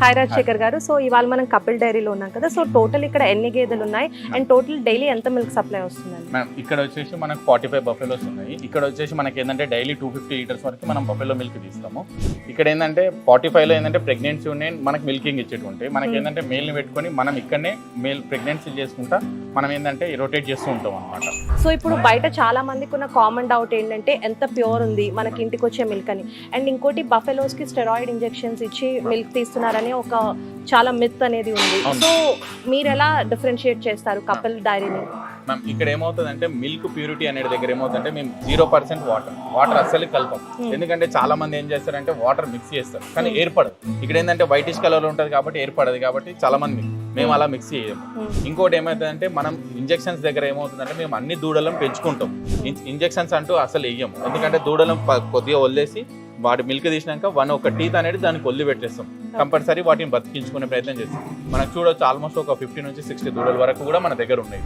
Hi Rajasekhar గారు. So ఇవాళ మనం కపిల్ డైరీలో ఉన్నాం కదా. సో టోటల్ ఇక్కడ ఎన్ని గేదెలు ఉన్నాయి? అండ్ టోటల్ డైలీ ఎంత మిల్క్ సప్లై వస్తుందండి? మేడం ఇక్కడ వచ్చేసి మనకు ఫార్టీ ఫైవ్ బఫెలోస్ ఉన్నాయి. ఇక్కడ వచ్చేసి మనకి ఏంటంటే డైలీ టూ ఫిఫ్టీ లీటర్స్ వరకు మనం బఫెలో మిల్క్ తీస్తాము. ఇక్కడ ఏంటంటే ఫార్టీ ఫైవ్లో ఏంటంటే ప్రెగ్నెన్సీ ఉన్నాయి మనకి మిల్కింగ్ ఇచ్చేటి ఉంటాయి మనకి. ఏంటంటే మేల్ని పెట్టుకొని మనం ఇక్కడనే మేల్ ప్రెగ్నెన్సీ చేసుకుంటా మనం ఏంటంటే రొటేట్ చేస్తూ ఉంటాం అనమాట సో ఇప్పుడు బయట చాలా మందికి ఉన్న కామన్ డౌట్ ఏంటంటే ఎంత ప్యూర్ ఉంది మనకి ఇంటికి వచ్చే మిల్క్ అని. అండ్ ఇంకోటి buffaloes కి స్టెరాయిడ్ ఇంజెక్షన్స్ ఇచ్చి మిల్క్ తీస్తున్నారని ఒక చాలా మిత్ అనేది ఉంది. సో మీరు ఎలా డిఫరెన్షియేట్ చేస్తారు కపిల్ డైరీని మ్యామ్ ఇక్కడ ఏమవుతుందంటే మిల్క్ ప్యూరిటీ అనేది దగ్గర ఏమవుతుందంటే మేము జీరో పర్సెంట్ వాటర్ వాటర్ అస్సలు కలపం. Hmm. ఎందుకంటే చాలా మంది ఏం చేస్తారంటే వాటర్ మిక్స్ చేస్తారు. కానీ Hmm. ఏర్పడదు. ఇక్కడ ఏంటంటే వైటిష్ కలర్ ఉంటుంది కాబట్టి ఏర్పడదు కాబట్టి చాలా మంది మేము అలా మిక్స్ చేయము. Hmm. ఇంకోటి ఏమవుతుందంటే మనం ఇంజెక్షన్స్ దగ్గర ఏమవుతుందంటే మేము అన్ని దూడలను పెంచుకుంటాం. ఇంజెక్షన్స్ అంటూ అసలు వేయము ఎందుకంటే దూడలను కొద్దిగా వదిలేసి వాటి మిల్క్ తీసినాక వన్ ఒక టీత్ అనేది దానికి వదిలి పెట్టేస్తాం. కంపల్సరీ వాటిని బతికించుకునే ప్రయత్నం చేస్తాం. మనకు చూడొచ్చు ఆల్మోస్ట్ ఒక ఫిఫ్టీ నుంచి సిక్స్టీ దూడల వరకు కూడా మన దగ్గర ఉన్నాయి.